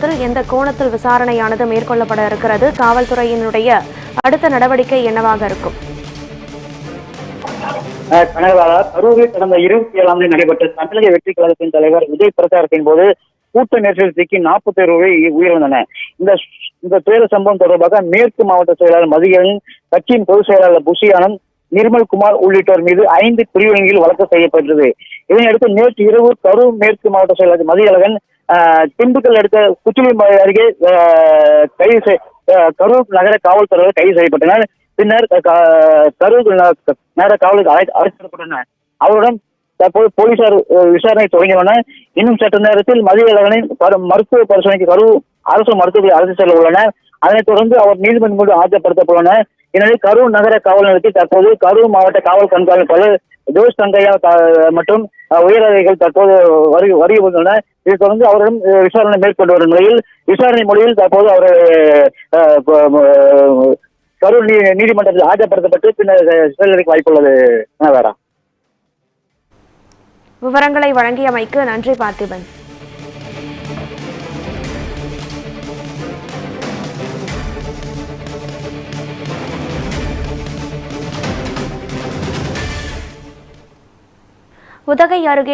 சம்பவத்தில் எந்த கோணத்தில் விசாரணையானது மேற்கொள்ளப்பட இருக்கிறது? காவல்துறையினுடைய அடுத்த நடவடிக்கை என்னவாக இருக்கும்? கரூரில் கடந்த இருபத்தி ஏழாம் தேதி நடைபெற்ற தமிழக வெற்றி கழகத்தின் தலைவர் விஜய் பிரச்சாரத்தின் போது கூட்ட நெரிசல் சிக்கி நாற்பத்தி ஏழு ரூபாய் உயிரிழந்தன இந்த இந்த துயர சம்பவம் தொடர்பாக மேற்கு மாவட்ட செயலாளர் மதியன் கட்சியின் பொதுச் செயலாளர் புஷியானந்த் நிர்மல்குமார் நிர்மல் குமார் உள்ளிட்டோர் மீது ஐந்து பிரிவினைகளில் வழக்கு செய்யப்பட்டது. இதனையடுத்து நேற்று இரவு கரூர் மேற்கு மாவட்ட செயலாளர் மதியழகன் திண்டுக்கல் அடுத்த குச்சிலிமலை அருகே கைது செய்- கரூர் நகர காவல்துறையினர் கைது செய்யப்பட்டனர். பின்னர் க- கரூர் நகர காவலுக்கு அழை அழைக்கப்பட்டனர். அவருடன் தற்போது போலீசார் விசாரணை தொடங்கியுள்ளன இன்னும் சற்று நேரத்தில் மதிய பரு- மருத்துவ பரிசோதனைக்கு கரூர் அரசு மருத்துவமனை அழைத்து செல்ல உள்ளனர் அதனைத் தொடர்ந்து அவர் நீதிமன்றம் ஆஜர்படுத்தப்பட்டுள்ளனர். எனவே கரூர் நகர காவல் நிலையத்தில் தற்போது கரூர் மாவட்ட காவல் கண்காணிப்பாளர் ஜோஷ் தங்கையா மற்றும் உயரதிகள் தற்போது வருகை வருகை வந்துள்ளனர் இதைத் தொடர்ந்து அவரிடம் விசாரணை மேற்கொண்டு வரும் நிலையில் விசாரணை மொழியில் தற்போது அவர் கரூர் நீ- நீதிமன்றத்தில் ஆஜர்படுத்தப்பட்டு பின்னர் சிறைக்கு வாய்ப்புள்ளது வேறா விவரங்களை வழங்கியமைக்கு நன்றி பார்த்திபன். உதகை அருகே